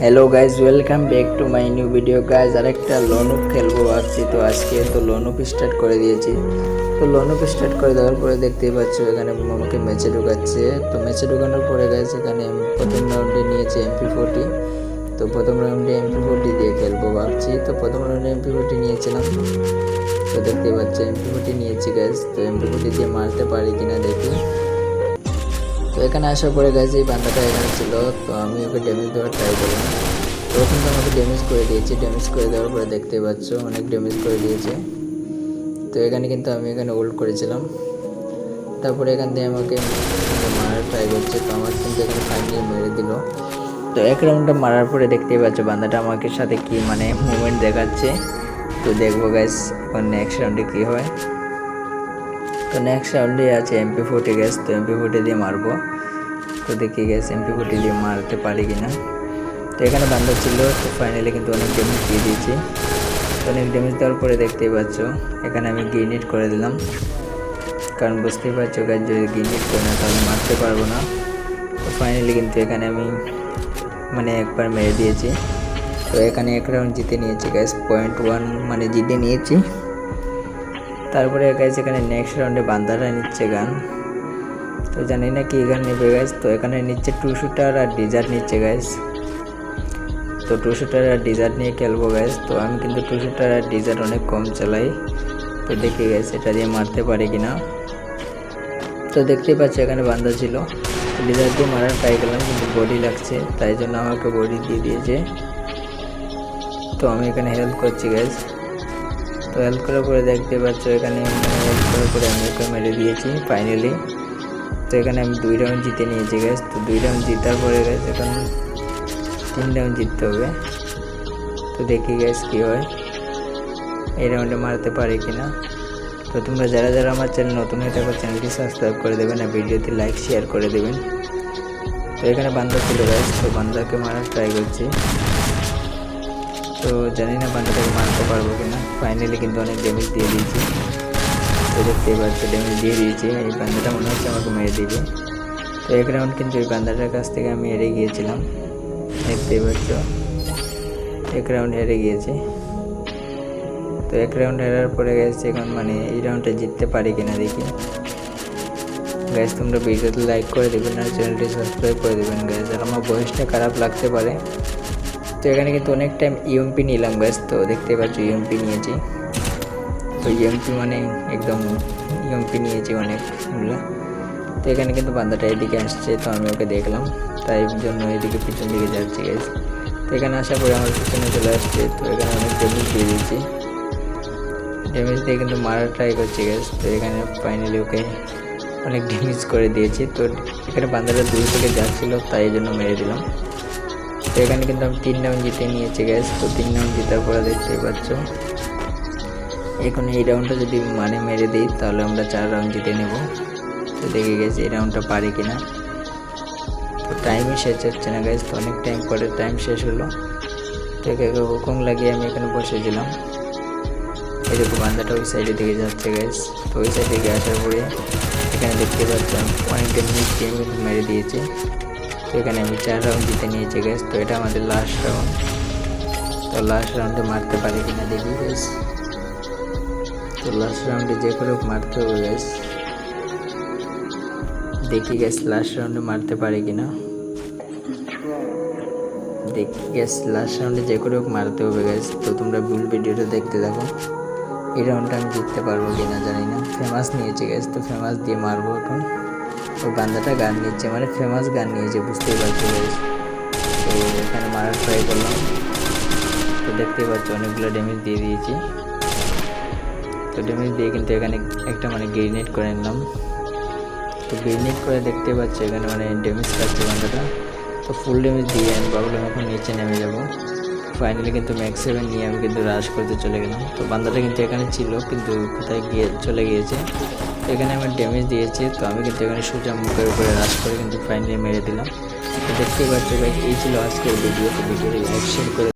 Hello guys welcome back to my new video guys আরেকটা lone wolf খেলব ভাবছি। তো আজকে তো লোনউপ স্টার্ট করে দিয়েছি। তো লোনউপ স্টার্ট করে দেওয়ার পরে দেখতেই পাচ্ছ এখানে আমাকে ম্যাচে ঢুকাচ্ছে। তো ম্যাচে ঢুকানোর পরে গাইজ এখানে প্রথম রাউন্ডে নিয়েছি এমপি ফোর্টি তো প্রথম রাউন্ডে এমপি ফোর্টি দিয়ে খেলব ভাবছি। তো প্রথম রাউন্ডে এমপি ফোর্টি নিয়েছিলাম। তো দেখতেই পাচ্ছ এমপি ফোর্টি নিয়েছি গাইজ তো এমপি ফোর্টি দিয়ে মারতে পারি কিনা দেখি। তো এখানে আসার পরে গেছে এই বান্দাটা এখানে ছিল, তো আমি ওকে ড্যামেজ দেওয়ার ট্রাই করলাম। তো কিন্তু আমাকে ড্যামেজ করে দিয়েছে। ড্যামেজ করে দেওয়ার পরে দেখতে পাচ্ছ, অনেক ড্যামেজ করে দিয়েছে। তো এখানে কিন্তু আমি এখানে ওল্ড করেছিলাম। তারপরে এখান থেকে আমাকে মারার ট্রাই করছে, তো আমার কিন্তু এখানে ফাইনালি মেরে দিল। তো এক রাউন্ডটা মারার পরে দেখতেই পাচ্ছ, বান্দাটা আমাকে সাথে কি মানে মুভমেন্ট দেখাচ্ছে। তো দেখব গ্যাস এখন নেক্সট রাউন্ডে কী হয়। তো নেক্সট রাউন্ডে আছে এমপি ফোর্টি গ্যাস তো এমপি ফোর্টি দিয়ে মারবো। তো দেখি গ্যাস এমপি ফোর্টি দিয়ে মারতে পারি কি না তো এখানে বান্ধব ছিল, তো ফাইনালি কিন্তু অনেক ড্যামেজ দিয়ে দিয়েছি। তো অনেক ড্যামেজ দেওয়ার পরে দেখতেই পাচ্ছ, এখানে আমি গ্রিনেট করে দিলাম। কারণ বুঝতেই পারছ গ্যাস যদি গ্রিনেট করে না, তাহলে মারতে পারব না। তো ফাইনালি কিন্তু এখানে আমি মানে একবার মেরে দিয়েছি। তো এখানে এক রাউন্ড জিতে নিয়েছি গ্যাস পয়েন্ট ওয়ান মানে জিতে নিয়েছি। তারপরে গাইজ এখানে নেক্সট রাউন্ডে বান্দারা নিচ্ছে গান। তো জানি না কি গান নেবে গাইজ তো এখানে নিচ্ছে টু শুটার আর ডিজার্ট নিচ্ছে গাইজ তো টু শুটার আর ডিজার্ট নিয়ে খেলব গাইজ তো আমি কিন্তু টু শুটার আর ডিজার্ট অনেক কম চালাই। তো দেখি গাইজ এটা দিয়ে মারতে পারি কি না তো দেখতেই পাচ্ছি এখানে বান্দা ছিল। ডিজার্ট দিয়ে মারার ট্রাই করলাম, কিন্তু বডি লাগছে, তাই জন্য আমাকে বডি দিয়ে দিয়েছে। তো আমি এখানে হেল্প করছি গাইজ তো হেল্প করার পরে দেখতে পাচ্ছ, এখানে হেল্প করার পরে আমি ওকে মেরে দিয়েছি ফাইনালি তো এখানে আমি দুই রাউন্ড জিতে নিয়েছি গ্যাস তো দুই রাউন্ড জিতার পরে গ্যাস এখন তিন রাউন্ড জিততে হবে। তো দেখি গ্যাস কী হয়। এই রাউন্ডে মারতে পারি কি না তো তোমরা যারা যারা আমার চ্যানেল নতুন হয়ে থাকো চ্যানেলটি সাবস্ক্রাইব করে দেবেন আর ভিডিওতে লাইক শেয়ার করে দেবেন। তো এখানে বান্দা ছিল গ্যাস তো বান্দাকে মারার ট্রাই করছি। তো জানি না বান্দাটাকে মারতে পারব কিনা। ফাইনালি কিন্তু অনেক ড্যামেজ দিয়ে দিয়েছি। তো দেখতেই পাচ্ছ ড্যামেজ দিয়ে দিয়েছি। এই বান্দাটা মনে হচ্ছে আমাকে মেরে দিবে। তো এক রাউন্ড কিন্তু এই বান্দাটার কাছ থেকে আমি হেরে গিয়েছিলাম। দেখতেই পাচ্ছ, এক রাউন্ড হেরে গিয়েছি। তো এক রাউন্ড হেরার পরে গেছে এখন মানে এই রাউন্ডটা জিততে পারি কিনা দেখি। গ্যাস তোমরা ভিডিওতে লাইক করে দেবেন আর চ্যানেলটি সাবস্ক্রাইব করে দেবেন। গ্যাস আর আমার বয়সটা খারাপ লাগতে পারে। তো এখানে কিন্তু অনেক টাইম ইএমপি নিলাম গ্যাস তো দেখতে পাচ্ছ ইএমপি নিয়েছি। তো ইএমপি মানে একদম ইএমপি নিয়েছি অনেকগুলো তো এখানে কিন্তু বান্দাটা এদিকে আসছে, তো আমি ওকে দেখলাম। তাই জন্য এদিকে পিছন দিকে যাচ্ছি গ্যাস তো এখানে আসার পরে আমার পিছনে চলে আসছে, তো এখানে অনেক ড্যামেজ দিয়ে দিয়েছি। ড্যামেজ দিয়ে কিন্তু মারার ট্রাই করছি গ্যাস তো এখানে ফাইনালি ওকে অনেক ড্যামেজ করে দিয়েছি। তো এখানে বান্দাটা দূর থেকে যাচ্ছিল, তাই জন্য মেরে দিলাম। তো এখানে কিন্তু আমি তিন রাউন্ড জিতে নিয়েছি গ্যাস তো তিন রাউন্ড জেতার পরে দেখতেই পাচ্ছ। এখন এই রাউন্ডটা যদি মানে মেরে দিই, তাহলে আমরা চার রাউন্ড জিতে নেব। তো দেখে গেছি এই রাউন্ডটা পারি কিনা। তো টাইমই শেষ হচ্ছে না গ্যাস তো অনেক টাইম পরে টাইম শেষ হলো। তো একে হুকুম লাগিয়ে আমি এখানে বসেছিলাম দেখো, বান্দাটা ওই সাইডের দিকে যাচ্ছে গ্যাস তো ওই সাইড থেকে আসার পরে এখানে দেখতে পাচ্ছেন অনেকটা মিস গেম মেরে দিয়েছে। এখানে আমি চার রাউন্ড জিতে নিয়েছি গ্যাস তো এটা আমাদের লাস্ট রাউন্ড তো লাস্ট রাউন্ডে মারতে পারি কিনা দেখি গ্যাস তো লাস্ট রাউন্ডে যে করে মারতে হবে গ্যাস দেখি গ্যাস লাস্ট রাউন্ডে মারতে পারি কিনা। দেখি গ্যাস লাস্ট রাউন্ডে যে করে মারতে হবে গ্যাস তো তোমরা ভুল ভিডিওটা দেখতে থাকো। এই রাউন্ডটা আমি জিততে পারব কিনা জানি না। ফেমাস নিয়েছে গ্যাস তো ফেমাস দিয়ে মারবো এখন। তো গান্দাটা গান নিচ্ছে মানে ফেমাস গান নিয়েছে বুঝতেই পারছ তো এখানে মারার ট্রাই করলাম। তো দেখতেই পাচ্ছ, অনেকগুলো ড্যামেজ দিয়ে দিয়েছি। তো ড্যামেজ দিয়ে কিন্তু এখানে একটা মানে গ্রেনেড করে নিলাম। তো গ্রেনেড করে দেখতে পাচ্ছ, এখানে মানে ড্যামেজ খাচ্ছে বান্দাটা তো ফুল ড্যামেজ দিয়ে আমি ভাবলাম এখন নিচে নেমে যাব। ফাইনালি কিন্তু ম্যাক্স সেভেন নিয়ে আমি কিন্তু রাশ করতে চলে গেলাম। তো বান্দাটা কিন্তু এখানে ছিল, কিন্তু কোথায় গিয়ে চলে গিয়েছে? এখানে আমি ড্যামেজ দিয়েছি, তো আমি কিন্তু এখানে সোজা মুখের উপরে রাশ করে কিন্তু ফাইনালি মেরে দিলাম। দেখতে পাচ্ছ ভাই এই ছিল আজকের ভিডিও ভিডিওটি লাইক শেয়ার করে